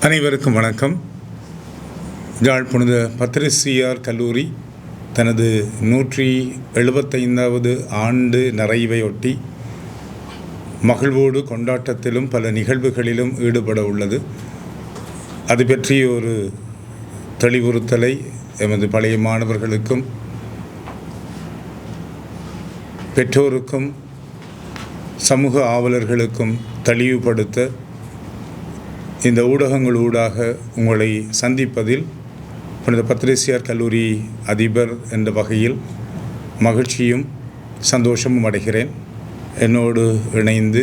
அனைவருக்கும் வணக்கம். யாழ் புனித பத்திரிசியார் கல்லூரி தனது நூற்றி எழுபத்தைந்தாவது ஆண்டு நிறைவையொட்டி மகிழ்வோடு கொண்டாட்டத்திலும் பல நிகழ்வுகளிலும் ஈடுபட உள்ளது. அது பற்றிய ஒரு தெளிவுறுத்தலை எமது பழைய மாணவர்களுக்கும் பெற்றோருக்கும் சமூக ஆவலர்களுக்கும் தெளிவுபடுத்த இந்த ஊடகங்கள் ஊடாக உங்களை சந்திப்பதில் புனித பத்ரேசியார் கல்லூரி அதிபர் என்ற வகையில் மகிழ்ச்சியும் சந்தோஷமும் அடைகிறேன். என்னோடு இணைந்து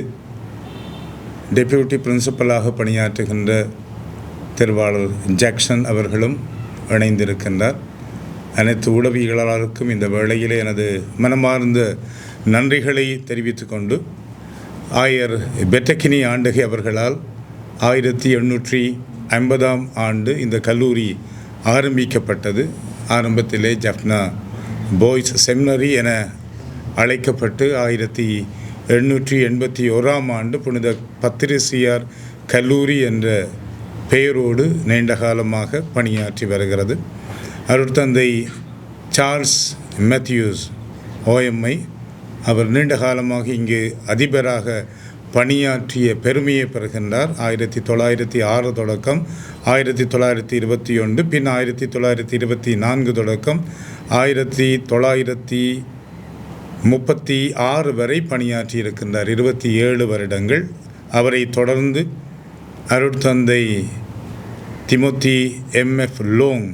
டெப்யூட்டி பிரின்சிபலாக பணியாற்றுகின்ற திருவாளர் ஜாக்சன் அவர்களும் இணைந்திருக்கின்றார். அனைத்து உளவியலாளருக்கும் இந்த வேளையிலே எனது மனமார்ந்த நன்றிகளை தெரிவித்துக்கொண்டு ஆயர் பெட்டக்கினி ஆண்டகை அவர்களால் ஆயிரத்தி எண்ணூற்றி ஐம்பதாம் ஆண்டு இந்த கல்லூரி ஆரம்பிக்கப்பட்டது. ஆரம்பத்திலே ஜப்னா பாய்ஸ் செமினரி என அழைக்கப்பட்டு ஆயிரத்தி எண்ணூற்றி எண்பத்தி ஓராம் ஆண்டு புனித பத்திரிசியார் கல்லூரி என்ற பெயரோடு நீண்ட காலமாக பணியாற்றி வருகிறது. அருட்தந்தை சார்ல்ஸ் மேத்யூஸ் ஓஎம்ஐ அவர் நீண்ட காலமாக இங்கு அதிபராக பணியாற்றிய பெருமையை பெறுகின்றார். ஆயிரத்தி தொள்ளாயிரத்தி ஆறு தொடக்கம் ஆயிரத்தி தொள்ளாயிரத்தி இருபத்தி ஒன்று பின் ஆயிரத்தி தொள்ளாயிரத்தி இருபத்தி நான்கு தொடக்கம் ஆயிரத்தி தொள்ளாயிரத்தி முப்பத்தி ஆறு வரை பணியாற்றி இருக்கின்றார். இருபத்தி ஏழு வருடங்கள். அவரை தொடர்ந்து அருட்தந்தை திமுத்தி எம்எஃப் லோங்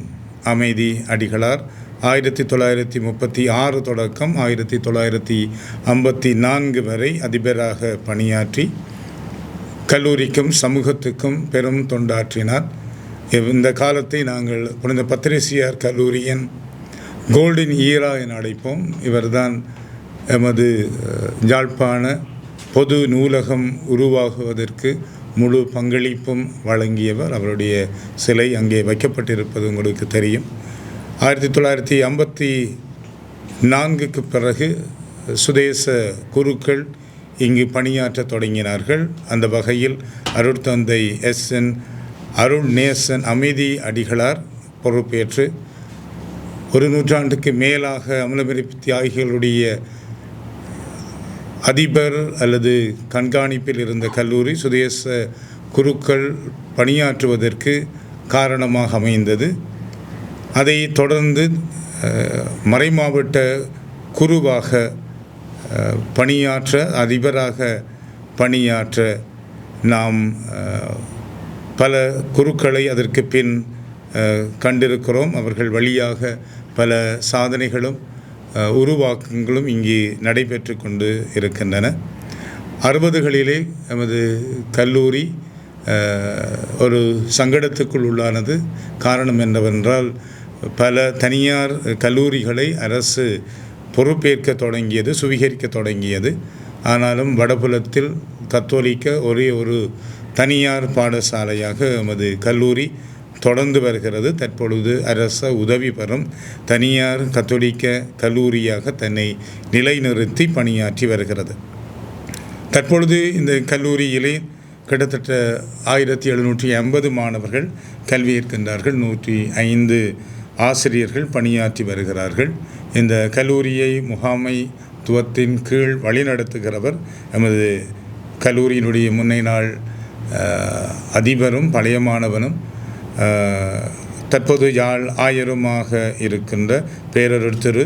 அமைதி அடிகளார். ஆயிரத்தி தொள்ளாயிரத்தி முப்பத்தி ஆறு தொடக்கம் ஆயிரத்தி தொள்ளாயிரத்தி ஐம்பத்தி நான்கு வரை அதிபராக பணியாற்றி கல்லூரிக்கும் சமூகத்துக்கும் பெரும் தொண்டாற்றினார். இந்த காலத்தை நாங்கள் புனித பத்திரிசியார் கல்லூரியின் கோல்டன் ஈரா என அழைப்போம். இவர்தான் எமது யாழ்ப்பாண பொது நூலகம் உருவாகுவதற்கு முழு பங்களிப்பும் வழங்கியவர். அவருடைய சிலை அங்கே வைக்கப்பட்டிருப்பது உங்களுக்கு தெரியும். ஆயிரத்தி தொள்ளாயிரத்தி ஐம்பத்தி நான்குக்கு பிறகு சுதேச குருக்கள் இங்கு பணியாற்ற தொடங்கினார்கள். அந்த வகையில் அருட்தந்தை எஸ். என். அருள் நேசன் அமைதி அடிகளார் பொறுப்பேற்று ஒரு நூற்றாண்டுக்கு மேலாக அமலமிருப்பு தியாகிகளுடைய அதிபர் அல்லது கண்காணிப்பில் இருந்த கல்லூரி சுதேச குருக்கள் பணியாற்றுவதற்கு காரணமாக அமைந்தது. அதை தொடர்ந்து மறைமாவட்ட குருவாக பணியாற்ற அதிபராக பணியாற்ற நாம் பல குருக்களை அதற்கு பின் கண்டிருக்கிறோம். அவர்கள் வழியாக பல சாதனைகளும் உருவாக்கங்களும் இங்கு நடைபெற்று கொண்டு இருக்கின்றன. அறுபதுகளிலே நமது கல்லூரி ஒரு சங்கடத்துக்குள் உள்ளானது. காரணம் என்னவென்றால் பல தனியார் கல்லூரிகளை அரசு பொறுப்பேற்க தொடங்கியது சுவீகரிக்க தொடங்கியது. ஆனாலும் வடபுலத்தில் கத்தோலிக்க ஒரே ஒரு தனியார் பாடசாலையாக எமது கல்லூரி தொடர்ந்து வருகிறது. தற்பொழுது அரச உதவி பெறும் தனியார் கத்தோலிக்க கல்லூரியாக தன்னை நிலைநிறுத்தி பணியாற்றி வருகிறது. தற்பொழுது இந்த கல்லூரியிலே கிட்டத்தட்ட ஆயிரத்தி எழுநூற்றி ஐம்பது மாணவர்கள் கல்வி இருக்கின்றார்கள் நூற்றி ஐந்து ஆசிரியர்கள் பணியாற்றி வருகிறார்கள். இந்த கல்லூரியை முகாமைத்துவத்தின் கீழ் வழிநடத்துகிறவர் எமது கல்லூரியினுடைய முன்னை நாள் அதிபரும் பழைய மாணவனும் தற்போது யாழ் ஆயருமாக இருக்கின்ற பேரருள் திரு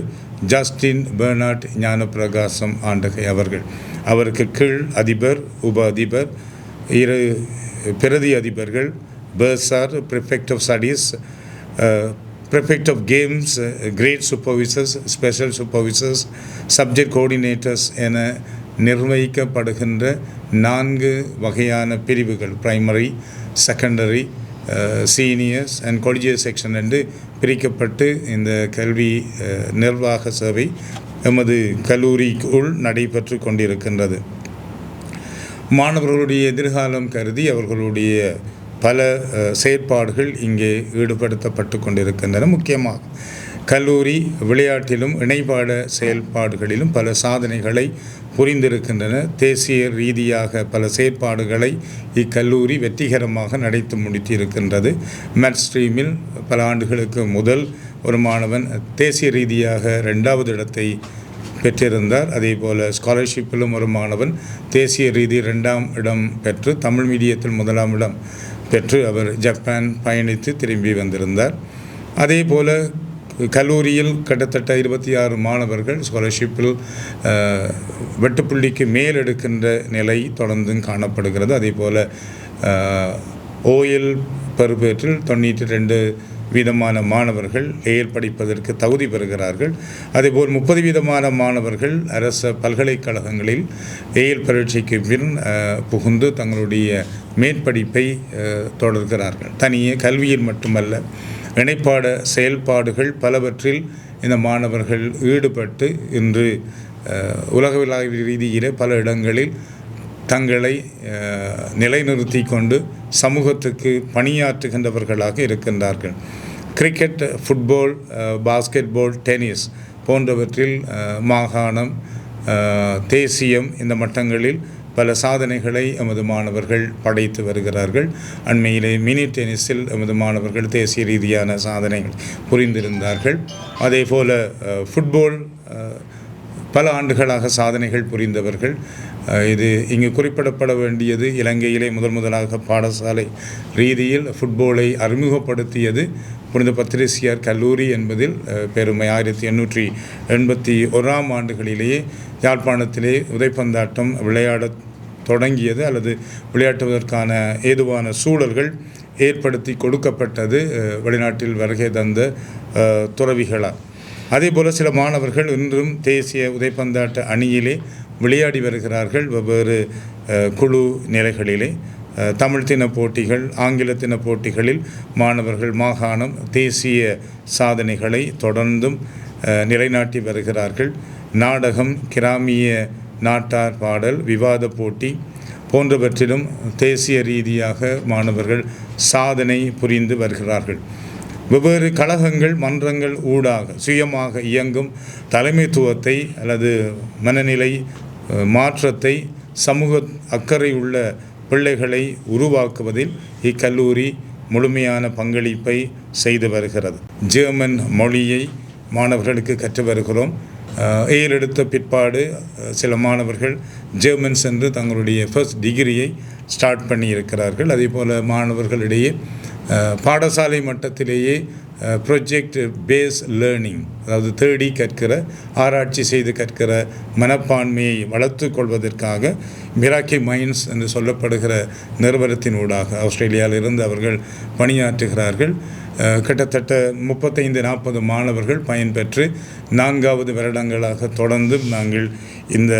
ஜஸ்டின் பெர்னாட் ஞானப்பிரகாசம் ஆண்டகை அவர்கள். அவருக்கு கீழ் அதிபர் உப அதிபர் இரு பிரதி அதிபர்கள் bursar prefect of studies prefect of games grade supervisors, special supervisors, subject coordinators என நிர்வகிக்கப்படுகின்ற நான்கு வகையான பிரிவுகள் primary secondary seniors and collegiate section என்று பிரிக்கப்பட்டு இந்த கல்வி uh, நிர்வாக சேவை எமது கல்லூரிக்குள் நடைபெற்று கொண்டிருக்கின்றது மாணவர்களுடைய எதிர்காலம் கருதி அவர்களுடைய பல செயற்பாடுகள் இங்கே ஈடுபடுத்தப்பட்டு கொண்டிருக்கின்றன. முக்கியமாக கல்லூரி விளையாட்டிலும் இணைப்பாட செயல்பாடுகளிலும் பல சாதனைகளை புரிந்திருக்கின்றன. தேசிய ரீதியாக பல செயற்பாடுகளை இக்கல்லூரி வெற்றிகரமாக நடத்தி முடித்திருக்கின்றது. மேட் ஸ்ட்ரீமில் பல ஆண்டுகளுக்கு முதல் ஒரு மாணவன் தேசிய ரீதியாக ரெண்டாவது இடத்தை பெற்றிருந்தார். அதே போல் ஸ்காலர்ஷிப்பிலும் ஒரு மாணவன் தேசிய ரீதி ரெண்டாம் இடம் பெற்று தமிழ் மீடியத்தில் முதலாம் இடம் பெற்று அவர் ஜப்பான் பயணித்து திரும்பி வந்திருந்தார். அதே போல் கல்லூரியில் கிட்டத்தட்ட இருபத்தி ஆறு மாணவர்கள் ஸ்காலர்ஷிப்பில் வெட்டுப்புள்ளிக்கு மேல் எடுக்கின்ற நிலை தொடர்ந்தும் காணப்படுகிறது. அதே போல் ஓயில் பெறுபேற்றில் தொண்ணூற்றி ரெண்டு வீதமான மாணவர்கள் ஏர் படிப்பதற்கு தகுதி பெறுகிறார்கள். அதேபோல் முப்பது வீதமான மாணவர்கள் அரச பல்கலைக்கழகங்களில் ஏஎல் பரீட்சைக்கு பின் புகுந்து தங்களுடைய மேற்படிப்பை தொடர்கிறார்கள். தனியே கல்வியில் மட்டுமல்ல இணைப்பாட செயல்பாடுகள் பலவற்றில் இந்த மாணவர்கள் ஈடுபட்டு இன்று அஹ், உலகளாவிய ரீதியிலே பல இடங்களில் தங்களை நிலைநிறுத்தி கொண்டு சமூகத்துக்கு பணியாற்றுகின்றவர்களாக இருக்கின்றார்கள். கிரிக்கெட் ஃபுட்பால் பாஸ்கெட்பால் டென்னிஸ் போன்றவற்றில் மாகாணம் தேசியம் இந்த மட்டங்களில் பல சாதனைகளை எமது மாணவர்கள் படைத்து வருகிறார்கள். அண்மையிலே மினி டென்னிஸில் எமது மாணவர்கள் தேசிய ரீதியான சாதனைகள் புரிந்திருந்தார்கள். அதே போல் ஃபுட்பால் பல ஆண்டுகளாக சாதனைகள் புரிந்தவர்கள். இது இங்கு குறிப்பிடப்பட வேண்டியது இலங்கையிலே முதல் முதலாக பாடசாலை ரீதியில் ஃபுட்பாலை அறிமுகப்படுத்தியது. புனித பத்திரிசியார் கல்லூரி என்பதில் பெருமை. ஆயிரத்தி எண்ணூற்றி எண்பத்தி ஒராம் ஆண்டுகளிலேயே யாழ்ப்பாணத்திலே உதைப்பந்தாட்டம் விளையாட தொடங்கியது. அல்லது விளையாட்டுவதற்கான ஏதுவான சூழல்கள் ஏற்படுத்தி கொடுக்கப்பட்டது வெளிநாட்டில் வருகை தந்த துறவிகளால். அதேபோல் சில மாணவர்கள் இன்றும் தேசிய உதைப்பந்தாட்ட அணியிலே விளையாடி வருகிறார்கள். வெவ்வேறு குழு நிலைகளிலே தமிழ் தின போட்டிகள் ஆங்கில தின போட்டிகளில் மாணவர்கள் மாகாணம் தேசிய சாதனைகளை தொடர்ந்தும் நிலைநாட்டி வருகிறார்கள். நாடகம் கிராமிய நாட்டார் பாடல் விவாத போட்டி போன்றவற்றிலும் தேசிய ரீதியாக மாணவர்கள் சாதனை புரிந்து வருகிறார்கள். வெவ்வேறு கழகங்கள் மன்றங்கள் ஊடாக சுயமாக இயங்கும் தலைமைத்துவத்தை அல்லது மனநிலை மாற்றத்தை சமூக அக்கறை உள்ள பிள்ளைகளை உருவாக்குவதில் இக்கல்லூரி முழுமையான பங்களிப்பை செய்து வருகிறது. ஜெர்மன் மொழியை மாணவர்களுக்கு கற்று வருகிறோம். ஏல் எடுத்த பிற்பாடு சில மாணவர்கள் ஜெர்மன் சென்று தங்களுடைய ஃபர்ஸ்ட் டிகிரியை ஸ்டார்ட் பண்ணியிருக்கிறார்கள். அதே போல் மாணவர்களிடையே பாடசாலை மட்டத்திலேயே ப்ரொஜெக்ட் பேஸ் லேர்னிங் அதாவது தேடி கற்கிற ஆராய்ச்சி செய்து கற்கிற மனப்பான்மையை வளர்த்து கொள்வதற்காக மிராக்கி மைன்ஸ் என்று சொல்லப்படுகிற நிறுவனத்தின் ஊடாக ஆஸ்திரேலியாவிலிருந்து அவர்கள் பணியாற்றுகிறார்கள். கிட்டத்தட்ட முப்பத்தைந்து நாற்பது மாணவர்கள் பயன்பெற்று நான்காவது வருடங்களாக தொடர்ந்து நாங்கள் இந்த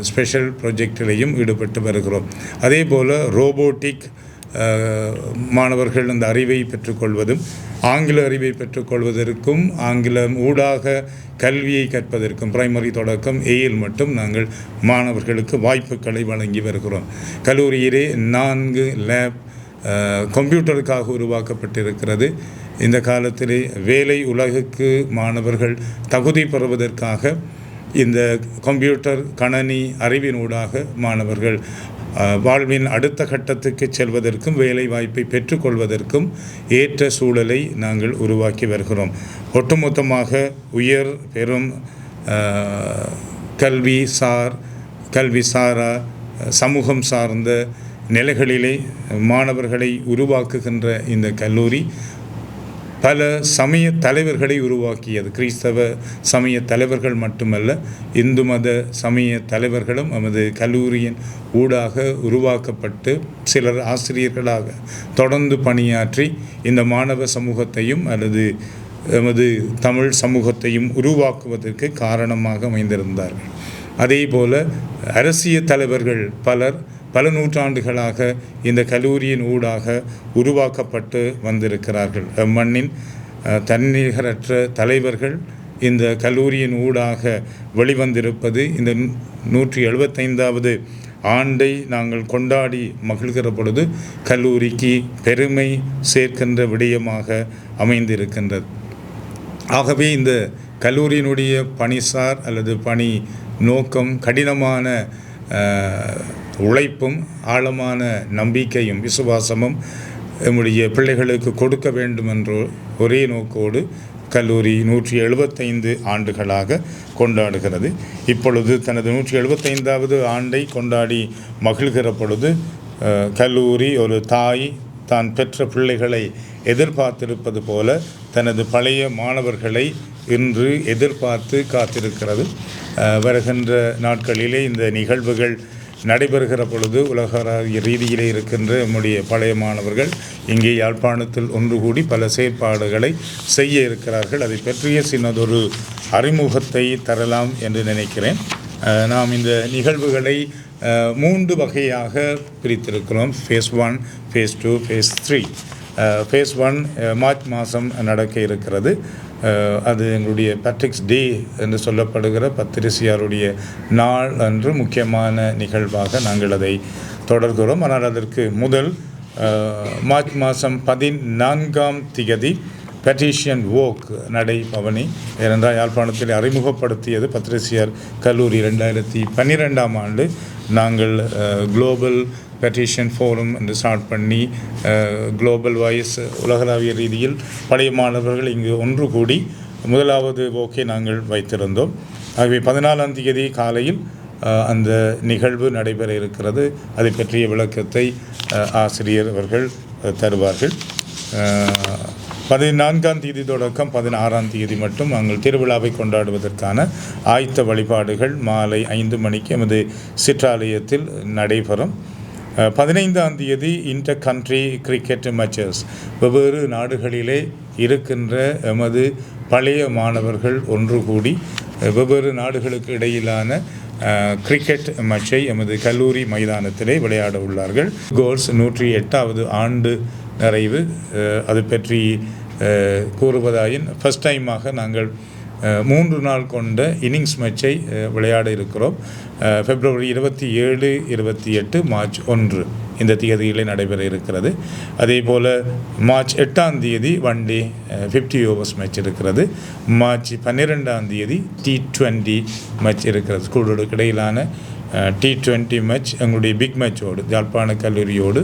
ஸ்பெஷல் ப்ரொஜெக்டிலையும் ஈடுபட்டு வருகிறோம். அதே போல் ரோபோட்டிக் மாணவர்கள் அந்த அறிவை பெற்றுக்கொள்வதும் ஆங்கில அறிவை பெற்றுக்கொள்வதற்கும் ஆங்கிலம் ஊடாக கல்வியை கற்பதற்கும் பிரைமரி தொடக்கம் ஏயில் மட்டும் நாங்கள் மாணவர்களுக்கு வாய்ப்புகளை வழங்கி வருகிறோம். கல்லூரியிலே நான்கு லேப் கம்ப்யூட்டருக்காக உருவாக்கப்பட்டிருக்கிறது. இந்த காலத்திலே வேலை உலகுக்கு மாணவர்கள் தகுதி பெறுவதற்காக இந்த கம்ப்யூட்டர் கணனி அறிவினூடாக மாணவர்கள் வாழ்வின் அடுத்த கட்டத்துக்கு செல்வதற்கும் வேலை வாய்ப்பை பெற்றுக்கொள்வதற்கும் ஏற்ற சூழலை நாங்கள் உருவாக்கி வருகிறோம். ஒட்டுமொத்தமாக உயர் பெரும் கல்வி சார் கல்வி சாரா சமூகம் சார்ந்த நிலைகளிலே மாணவர்களை உருவாக்குகின்ற இந்த கல்லூரி பல சமய தலைவர்களை உருவாக்கியது. கிறிஸ்தவ சமய தலைவர்கள் மட்டுமல்ல இந்து மத சமய தலைவர்களும் நமது கல்லூரியின் ஊடாக உருவாக்கப்பட்டு சிலர் ஆசிரியர்களாக தொடர்ந்து பணியாற்றி இந்த மாணவ சமூகத்தையும் அல்லது எமது தமிழ் சமூகத்தையும் உருவாக்குவதற்கு காரணமாக அமைந்திருந்தார்கள். அதே போல அரசியல் தலைவர்கள் பலர் பல நூற்றாண்டுகளாக இந்த கல்லூரியின் ஊடாக உருவாக்கப்பட்டு வந்திருக்கிறார்கள். மண்ணின் தன்னிகரற்ற தலைவர்கள் இந்த கல்லூரியின் ஊடாக வெளிவந்திருப்பது இந்த நூற்றி எழுபத்தைந்தாவது ஆண்டை நாங்கள் கொண்டாடி மகிழ்கிற பொழுது கல்லூரிக்கு பெருமை சேர்க்கின்ற விடயமாக அமைந்திருக்கின்றது. ஆகவே இந்த கல்லூரியினுடைய பணிசார் அல்லது பணி நோக்கம் கடினமான உழைப்பும் ஆழமான நம்பிக்கையும் விசுவாசமும் நம்முடைய பிள்ளைகளுக்கு கொடுக்க வேண்டும் என்ற ஒரே நோக்கோடு கல்லூரி நூற்றி எழுபத்தைந்து ஆண்டுகளாக கொண்டாடுகிறது. இப்பொழுது தனது நூற்றி எழுபத்தைந்தாவது ஆண்டை கொண்டாடி மகிழ்கிற பொழுது கல்லூரி ஒரு தாய் தான் பெற்ற பிள்ளைகளை எதிர்பார்த்திருப்பது போல தனது பழைய மாணவர்களை இன்று எதிர்பார்த்து காத்திருக்கிறது. வருகின்ற நாட்களிலே இந்த நிகழ்வுகள் நடைபெறுகிற பொழுது உலகளாவிய ரீதியிலே இருக்கின்ற நம்முடைய பழைய மாணவர்கள் இங்கே யாழ்ப்பாணத்தில் ஒன்று கூடி பல செயற்பாடுகளை செய்ய இருக்கிறார்கள். அதை பற்றிய சின்னதொரு அறிமுகத்தை தரலாம் என்று நினைக்கிறேன். நாம் இந்த நிகழ்வுகளை மூன்று வகையாக பிரித்திருக்கிறோம். Phase one phase two phase three phase one March மாதம் நடக்க இருக்கிறது. அது எங்களுடைய பேட்ரிக்ஸ் டே என்று சொல்லப்படுகிற பத்திரிசியாருடைய நாள் அன்று முக்கியமான நிகழ்வாக நாங்கள் அதை தொடர்கிறோம். ஆனால் அதற்கு முதல் மார்ச் மாதம் பதினான்காம் திகதி பெட்டிஷியன் வோக் நடை பவனி ஏனென்றால் யாழ்ப்பாணத்தில் அறிமுகப்படுத்தியது பத்ரிசியர் கல்லூரி ரெண்டாயிரத்தி பன்னிரெண்டாம் ஆண்டு. நாங்கள் குளோபல் பெட்டிஷன் ஃபோரம் என்று ஸ்டார்ட் பண்ணி குளோபல் வாய்ஸ் உலகளாவிய ரீதியில் பழைய மாணவர்கள் இங்கு ஒன்று கூடி முதலாவது ஓகே நாங்கள் வைத்திருந்தோம். ஆகவே பதினாலாம் தேதி காலையில் அந்த நிகழ்வு நடைபெற இருக்கிறது. அதை பற்றிய விளக்கத்தை ஆசிரியர் அவர்கள் தருவார்கள். பதினான்காம் தேதி தொடக்கம் பதினாறாம் தேதி மட்டும் நாங்கள் திருவிழாவை கொண்டாடுவதற்கான ஆயத்த வழிபாடுகள் மாலை ஐந்து மணிக்கு எமது சிற்றாலயத்தில் நடைபெறும். பதினைந்தாம் தேதி இன்டர் கண்ட்ரி கிரிக்கெட் மேட்சஸ் வெவ்வேறு நாடுகளிலே இருக்கின்ற எமது பழைய மாணவர்கள் ஒன்று கூடி வெவ்வேறு நாடுகளுக்கு இடையிலான கிரிக்கெட் மேட்சை எமது கல்லூரி மைதானத்திலே விளையாட உள்ளார்கள். கோல்ஸ் நூற்றி எட்டாவது ஆண்டு நிறைவு அது பற்றி கூறுவதாயின் ஃபஸ்ட் டைமாக நாங்கள் மூன்று நாள் கொண்ட இன்னிங்ஸ் மேட்சை விளையாட இருக்கிறோம். பிப்ரவரி இருபத்தி ஏழு இருபத்தி எட்டு மார்ச் ஒன்று இந்த தேதியிலே நடைபெற இருக்கிறது. அதே போல் மார்ச் எட்டாம் தேதி one day fifty overs match இருக்கிறது. மார்ச் பன்னிரெண்டாம் தேதி டி ட்வெண்ட்டி மேட்ச் இருக்கிறது. ஸ்கூலோடு இடையிலான டி டுவெண்ட்டி மேட்ச் எங்களுடைய பிக் மேட்சோடு ஜாழ்ப்பாண கல்லூரியோடு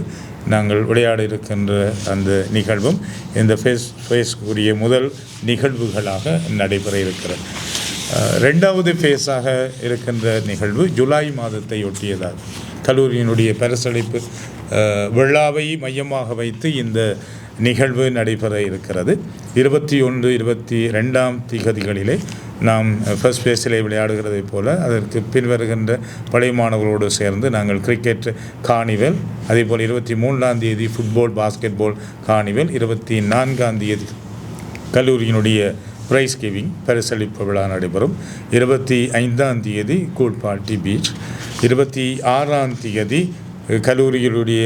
நாங்கள் விளையாட இருக்கின்ற அந்த நிகழ்வும் இந்த ஃபேஸ் ஃபேஸ்க்குரிய முதல் நிகழ்வுகளாக நடைபெற இருக்கிறது. ரெண்டாவது ஃபேஸாக இருக்கின்ற நிகழ்வு ஜூலை மாதத்தை ஒட்டியதாகும் கல்லூரியினுடைய பரிசளிப்பு விழாவை மையமாக வைத்து இந்த நிகழ்வு நடைபெற இருக்கிறது. இருபத்தி ஒன்று இருபத்தி ரெண்டாம் திகதிகளிலே நாம் ஃபர்ஸ்ட் பேஸிலே விளையாடுகிறதைப் போல அதற்கு பின்வருகின்ற பழைய மாணவர்களோடு சேர்ந்து நாங்கள் கிரிக்கெட் காணிவல் அதே போல் இருபத்தி மூன்றாம் தேதி ஃபுட்பால் பாஸ்கெட்பால் காணிவல் இருபத்தி நான்காம் தேதி கல்லூரியினுடைய பிரைஸ் கிவிங் பரிசளிப்பு விழா நடைபெறும். இருபத்தி ஐந்தாம் தேதி கூட்பாட்டி பீச் இருபத்தி ஆறாம் தேதி கல்லூரிகளுடைய கல்லூரியினுடைய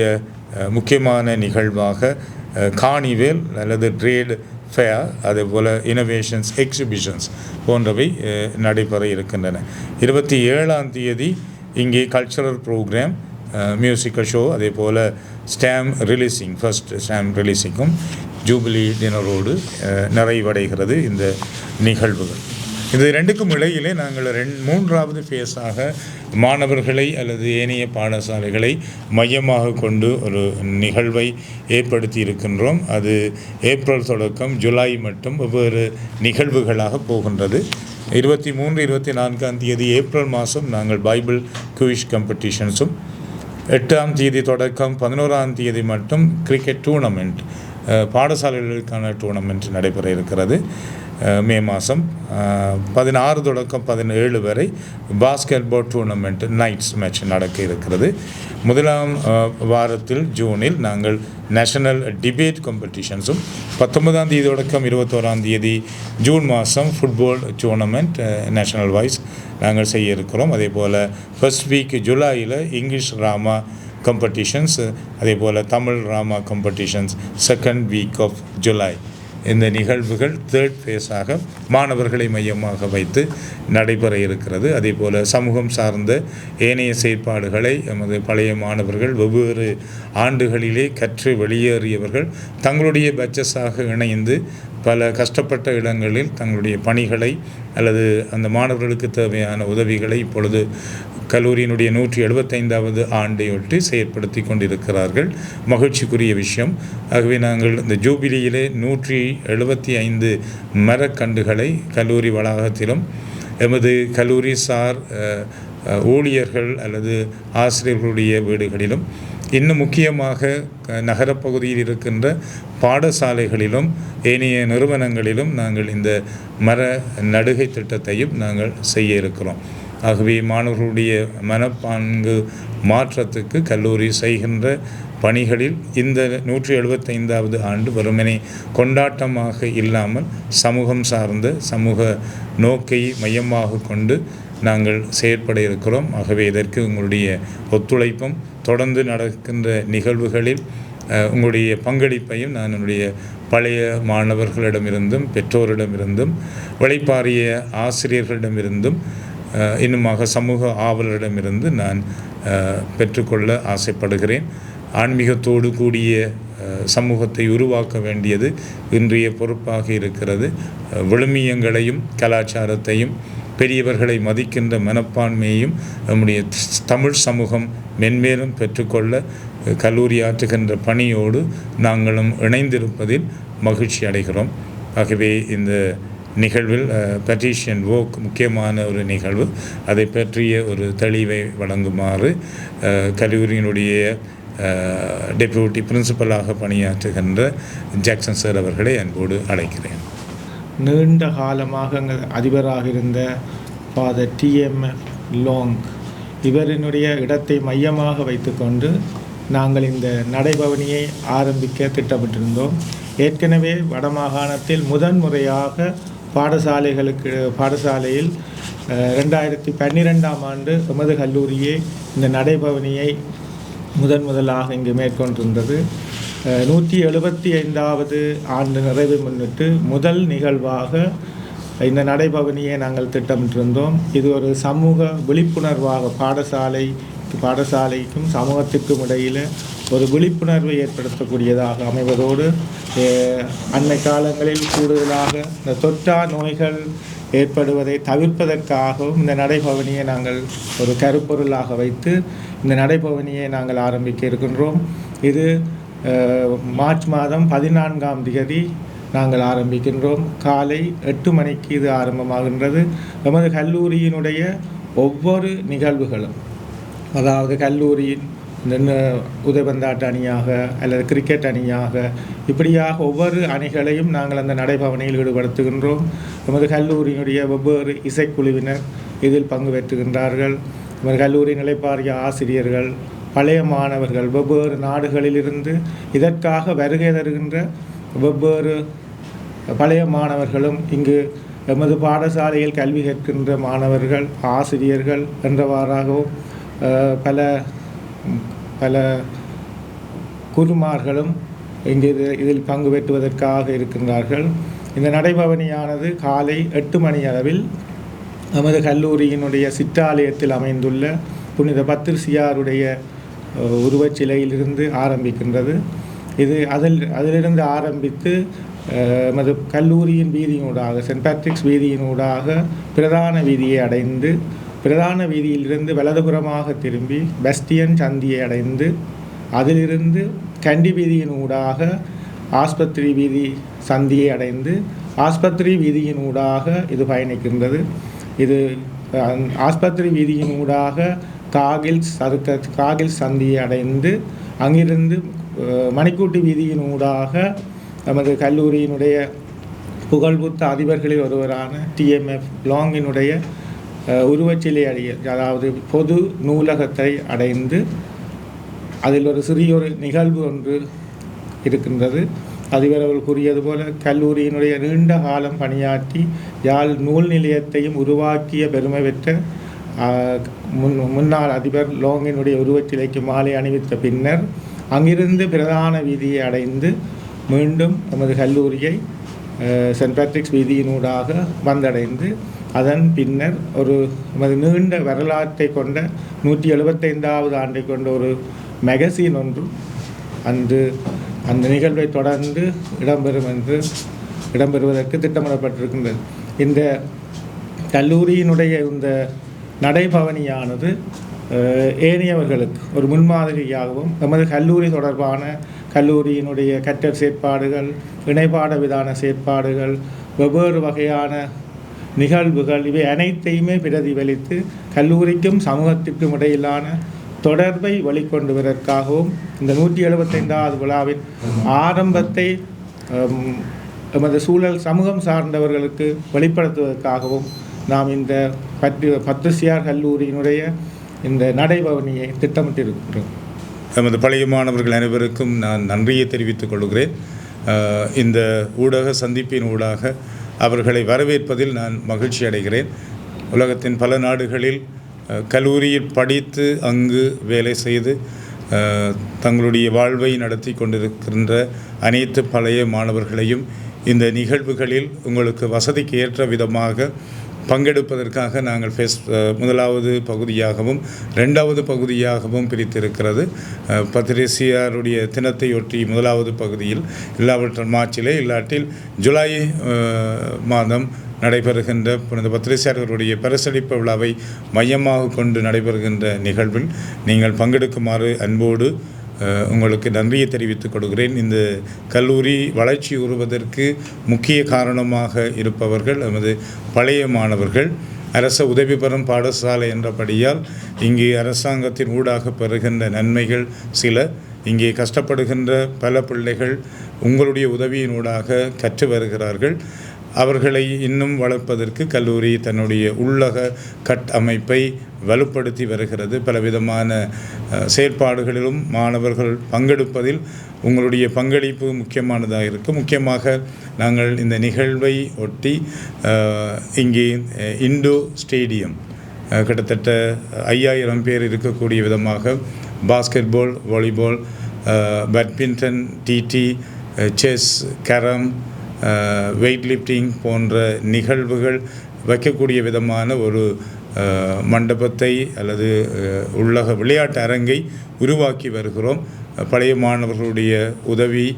முக்கியமான நிகழ்வாக Uh, கார்னிவேல் காணிவேல் அல்லது ட்ரேடு ஃபேர் அதே போல் இனோவேஷன்ஸ் எக்ஸிபிஷன்ஸ் போன்றவை uh, நடைபெற இருக்கின்றன. இருபத்தி ஏழாம் தேதி இங்கே கல்ச்சரல் ப்ரோக்ராம் மியூசிக்கல் ஷோ அதே போல் ஸ்டாம் ரிலீஸிங் ஃபர்ஸ்ட் ஸ்டாம் ரிலீஸிங்கும் ஜூபிலி டினரோடு நிறைவடைகிறது இந்த நிகழ்வுகள். இது ரெண்டுக்கும் இடையிலே நாங்கள் ரெண் மூன்றாவது ஃபேஸாக மாணவர்களை அல்லது ஏனைய பாடசாலைகளை மையமாக கொண்டு ஒரு நிகழ்வை ஏற்படுத்தி இருக்கின்றோம் அது ஏப்ரல் தொடக்கம் ஜூலை மட்டும் வெவ்வேறு நிகழ்வுகளாக போகின்றது. இருபத்தி மூன்று இருபத்தி நான்காம் தேதி ஏப்ரல் மாதம் நாங்கள் பைபிள் குவிஷ் காம்படிஷன்ஸும் எட்டாம் தேதி தொடக்கம் பதினோராம் தேதி மட்டும் கிரிக்கெட் டூர்னமெண்ட் பாடசாலைகளுக்கான டூர்னமெண்ட் நடைபெற இருக்கிறது. மே மாதம் பதினாறு தொடக்கம் பதினேழு வரை basketball tournament nights match நடக்க இருக்கிறது முதலாம் வாரத்தில் ஜூனில் நாங்கள் நேஷனல் டிபேட் காம்படிஷன்ஸும் பத்தொன்பதாம் தேதி தொடக்கம் இருபத்தோராம் தேதி ஜூன் மாதம் ஃபுட்பால் டூர்னமெண்ட் நேஷனல் வைஸ் நாங்கள் செய்ய இருக்கிறோம் அதே போல் ஃபர்ஸ்ட் வீக் ஜூலையில் இங்கிலீஷ் ராமா காம்படிஷன்ஸ் அதே போல் Tamil drama competitions second week of July இந்த நிகழ்வுகள் தேர்ட் ஃபேஸாக மாணவர்களை மையமாக வைத்து நடைபெற இருக்கிறது. அதே போல் சமூகம் சார்ந்த ஏனைய செயற்பாடுகளை எமது பழைய மாணவர்கள் வெவ்வேறு ஆண்டுகளிலே கற்று வெளியேறியவர்கள் தங்களுடைய பட்சஸாக இணைந்து பல கஷ்டப்பட்ட இடங்களில் தங்களுடைய பணிகளை அல்லது அந்த மாணவர்களுக்கு தேவையான உதவிகளை இப்பொழுது கல்லூரியினுடைய நூற்றி எழுபத்தைந்தாவது ஆண்டையொட்டி செயற்படுத்தி கொண்டிருக்கிறார்கள். மகிழ்ச்சிக்குரிய விஷயம். ஆகவே நாங்கள் இந்த ஜூபிலியிலே நூற்றி எழுபத்தி ஐந்து மரக்கன்றுகளை கல்லூரி வளாகத்திலும் எமது கல்லூரி சார் ஊழியர்கள் அல்லது ஆசிரியர்களுடைய வீடுகளிலும். இன்னும் முக்கியமாக க- நகரப்பகுதியில் இருக்கின்ற பாடசாலைகளிலும் ஏனைய நிறுவனங்களிலும் நாங்கள் இந்த மர நடுகை திட்டத்தையும் நாங்கள் செய்ய இருக்கிறோம். ஆகவே மாணவர்களுடைய மனப்பான்கு மாற்றத்துக்கு கல்லூரி செய்கின்ற பணிகளில் இந்த நூற்றி எழுபத்தைந்தாவது ஆண்டு வெறுமனே கொண்டாட்டமாக இல்லாமல் சமூகம் சார்ந்த சமூக நோக்கை மையமாக கொண்டு நாங்கள் செயற்பட இருக்கிறோம். ஆகவே இதற்கு உங்களுடைய ஒத்துழைப்பும் தொடர்ந்து நடக்கின்ற நிகழ்வுகளில் உங்களுடைய பங்களிப்பையும் நான் என்னுடைய பழைய மாணவர்களிடமிருந்தும் பெற்றோரிடமிருந்தும் உழைப்பாரிய ஆசிரியர்களிடமிருந்தும் இன்னுமாக சமூக ஆவலரிடமிருந்து நான் பெற்றுக்கொள்ள ஆசைப்படுகிறேன். ஆன்மீகத்தோடு கூடிய சமூகத்தை உருவாக்க வேண்டியது இன்றைய பொறுப்பாக இருக்கிறது. விழுமியங்களையும் கலாச்சாரத்தையும் பெரியவர்களை மதிக்கின்ற மனப்பான்மையையும் நம்முடைய தமிழ் சமூகம் மென்மேலும் பெற்றுக்கொள்ள கல்லூரி ஆற்றுகின்ற பணியோடு நாங்களும் இணைந்திருப்பதில் மகிழ்ச்சி அடைகிறோம். ஆகவே இந்த நிகழ்வில் பெட்டிஷன் வோக் முக்கியமான ஒரு நிகழ்வு. அதை பற்றிய ஒரு தெளிவை வழங்குமாறு கல்லூரியினுடைய டெப்யூட்டி பிரின்சிபலாக பணியாற்றுகின்ற ஜாக்சன் சார் அவர்களை அன்போடு அழைக்கிறேன். நீண்ட காலமாக அங்கே அதிபராக இருந்த ஃபாதர் டிஎம் லோங் இவரினுடைய இடத்தை மையமாக வைத்துக்கொண்டு நாங்கள் இந்த நடைபவனியை ஆரம்பிக்க திட்டமிட்டிருந்தோம். ஏற்கனவே வடமாகாணத்தில் முதன் முறையாக பாடசாலைகளுக்கு பாடசாலையில் ரெண்டாயிரத்தி பன்னிரெண்டாம் ஆண்டு எமது கல்லூரியே இந்த நடைபவனியை முதன் முதலாக இங்கு மேற்கொண்டிருந்தது. நூற்றி எழுபத்தி ஐந்தாவது ஆண்டு நிறைவு முன்னிட்டு முதல் நிகழ்வாக இந்த நடைபவனியை நாங்கள் திட்டமிட்டிருந்தோம். இது ஒரு சமூக விழிப்புணர்வாக பாடசாலை பாடசாலைக்கும் சமூகத்திற்கும் இடையில் ஒரு விழிப்புணர்வை ஏற்படுத்தக்கூடியதாக அமைவதோடு அண்மை காலங்களில் கூடுதலாக இந்த தொற்றா நோய்கள் ஏற்படுவதை தவிர்ப்பதற்காகவும் இந்த நடைபவனியை நாங்கள் ஒரு கருப்பொருளாக வைத்து இந்த நடைபவனியை நாங்கள் ஆரம்பிக்க இருக்கின்றோம். இது மார்ச் மாதம் பதினான்காம் தேதி நாங்கள் ஆரம்பிக்கின்றோம். காலை எட்டு மணிக்கு இது ஆரம்பமாகின்றது. நமது கல்லூரியினுடைய ஒவ்வொரு நிகழ்வுகளும் அதாவது கல்லூரியின் நின்று ந- அணியாக அல்லது கிரிக்கெட் அணியாக இப்படியாக ஒவ்வொரு அணிகளையும் நாங்கள் அந்த நடைபவனையில் ஈடுபடுத்துகின்றோம். நமது கல்லூரியினுடைய வெவ்வேறு இசைக்குழுவினர் இதில் பங்கு பெற்றுகின்றார்கள். நமது கல்லூரி நிலைப்பாரிய ஆசிரியர்கள் பழைய மாணவர்கள் வெவ்வேறு நாடுகளிலிருந்து இதற்காக வருகை தருகின்ற வெவ்வேறு பழைய மாணவர்களும் இங்கு எமது பாடசாலையில் கல்வி கற்கின்ற மாணவர்கள் ஆசிரியர்கள் என்றவாறாகவும் பல பல குருமார்களும் இங்கு இது- இதில் பங்கு பெற்றுவதற்காக இருக்கின்றார்கள் இந்த நடைபவனியானது காலை எட்டு மணி அளவில் நமது கல்லூரியினுடைய சிற்றாலயத்தில் அமைந்துள்ள புனித பத்திரிசியாருடைய உருவச்சிலையிலிருந்து ஆரம்பிக்கின்றது இது அதில் அதிலிருந்து ஆரம்பித்து நமது கல்லூரியின் வீதியினூடாக சென்ட் பேட்ரிக்ஸ் வீதியினூடாக பிரதான வீதியை அடைந்து பிரதான வீதியிலிருந்து வலதுபுறமாக திரும்பி பெஸ்டியன் சந்தியை அடைந்து அதிலிருந்து கண்டி வீதியின் ஊடாக ஆஸ்பத்திரி வீதி சந்தியை அடைந்து ஆஸ்பத்திரி வீதியின் ஊடாக இது பயணிக்கின்றது. இது ஆஸ்பத்திரி வீதியின் ஊடாக காகில்ஸ் அடுத்த காகில்ஸ் சந்தியை அடைந்து அங்கிருந்து மணிக்கூட்டு வீதியின் ஊடாக நமது கல்லூரியினுடைய புகழ்புத்த அதிபர்களில் ஒருவரான டிஎம்எஃப் லாங்கினுடைய உருவச்சிலை அடைய அதாவது பொது நூலகத்தை அடைந்து அதில் ஒரு சிறியொரு நிகழ்வு ஒன்று இருக்கின்றது. அதிபர் அவர்கள் கூறியது போல கல்லூரியினுடைய நீண்ட காலம் பணியாற்றி யாழ் நூல் நிலையத்தையும் உருவாக்கிய பெருமை பெற்ற முன் முன்னாள் அதிபர் லோங்கினுடைய உருவச்சிலைக்கு மாலை அணிவித்த பின்னர் அங்கிருந்து பிரதான வீதியை அடைந்து மீண்டும் நமது கல்லூரியை சென்ட் பேட்ரிக்ஸ் வீதியினூடாக வந்தடைந்து அதன் பின்னர் ஒரு நமது நீண்ட வரலாற்றை கொண்ட நூற்றி எழுபத்தைந்தாவது ஆண்டை கொண்ட ஒரு மேகசின் ஒன்று அன்று அந்த நிகழ்வை தொடர்ந்து இடம்பெறும் என்று இடம்பெறுவதற்கு திட்டமிடப்பட்டிருக்கின்றது. இந்த கல்லூரியினுடைய இந்த நடைபவனியானது ஏனையவர்களுக்கு ஒரு முன்மாதிரியாகவும் நமது கல்லூரி தொடர்பான கல்லூரியினுடைய கற்றல் செயற்பாடுகள் இணைப்பாட விதான செயற்பாடுகள் வெவ்வேறு வகையான நிகழ்வுகள் இவை அனைத்தையுமே பிரதிபலித்து கல்லூரிக்கும் சமூகத்திற்கும் இடையிலான தொடர்பை வெளிக்கொண்டுவதற்காகவும் இந்த நூற்றி எழுபத்தைந்தாவது விழாவின் ஆரம்பத்தை எமது சூழல் சமூகம் சார்ந்தவர்களுக்கு வெளிப்படுத்துவதற்காகவும் நாம் இந்த பத்து பத்துசியார் கல்லூரியினுடைய இந்த நடைபவனியை திட்டமிட்டிருக்கிறோம். நமது பழைய மாணவர்கள் அனைவருக்கும் நான் நன்றியை தெரிவித்துக் கொள்கிறேன். இந்த ஊடக சந்திப்பின் ஊடாக அவர்களை வரவேற்பதில் நான் மகிழ்ச்சி அடைகிறேன். உலகத்தின் பல நாடுகளில் கல்லூரியில் படித்து அங்கு வேலை செய்து தங்களுடைய வாழ்வை நடத்தி கொண்டிருக்கின்ற அனைத்து பழைய மாணவர்களையும் இந்த நிகழ்வுகளில் உங்களுக்கு வசதிக்கு ஏற்ற விதமாக பங்கெடுப்பதற்காக நாங்கள் ஃபேஸ் முதலாவது பகுதியாகவும் ரெண்டாவது பகுதியாகவும் பிரித்திருக்கிறது. பத்திரிசியாருடைய தினத்தையொட்டி முதலாவது பகுதியில் இல்லாவற்ற மார்ச்சிலே இல்லாட்டில் ஜூலை மாதம் நடைபெறுகின்ற புனித பத்திரிசியார்களுடைய பரிசளிப்பு விழாவை மையமாக கொண்டு நடைபெறுகின்ற நிகழ்வில் நீங்கள் பங்கெடுக்குமாறு அன்போடு உங்களுக்கு நன்றியை தெரிவித்துக் கொள்கிறேன். இந்த கல்லூரி வளர்ச்சி உறுவதற்கு முக்கிய காரணமாக இருப்பவர்கள் நமது பழைய மாணவர்கள். அரச உதவி பெறும் பாடசாலை என்றபடியால் இங்கே அரசாங்கத்தின் ஊடாக பெறுகின்ற நன்மைகள் சில. இங்கே கஷ்டப்படுகின்ற பல பிள்ளைகள் உங்களுடைய உதவியினூடாக கற்று வருகிறார்கள். அவர்களை இன்னும் வளர்ப்பதற்கு கல்லூரி தன்னுடைய உள்ளக கட்டமைப்பை வலுப்படுத்தி வருகிறது. பலவிதமான செயற்பாடுகளிலும் மாணவர்கள் பங்கெடுப்பதில் உங்களுடைய பங்களிப்பு முக்கியமானதாக இருக்கும் முக்கியமாக நாங்கள் இந்த நிகழ்வை ஒட்டி இங்கே இண்டோ ஸ்டேடியம் கிட்டத்தட்ட ஐயாயிரம் பேர் இருக்கக்கூடிய விதமாக basketball volleyball badminton TT chess carrom weight lifting போன்ற நிகழ்வுகள் வைக்கக்கூடிய விதமான ஒரு மண்டபத்தை அல்லது உள்ளக விளையாட்டு அரங்கை உருவாக்கி வருகிறோம். பழைய மாணவர்களுடைய உதவி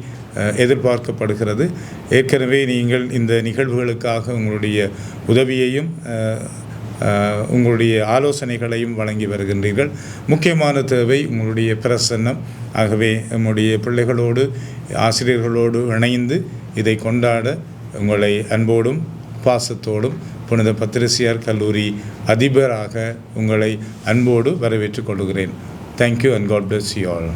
எதிர்பார்க்கப்படுகிறது. ஏற்கனவே நீங்கள் இந்த நிகழ்வுகளுக்காக உங்களுடைய உதவியையும் உங்களுடைய ஆலோசனைகளையும் வழங்கி வருகின்றீர்கள். முக்கியமான தேவை உங்களுடைய பிரசன்னம். ஆகவே நம்முடைய பிள்ளைகளோடு ஆசிரியர்களோடு இணைந்து இதை கொண்டாட உங்களை அன்போடும் பாசத்தோடும் புனித பத்திரிசியார் கல்லூரி அதிபராக உங்களை அன்போடு வரவேற்றுக் கொள்கிறேன். Thank you and God bless you all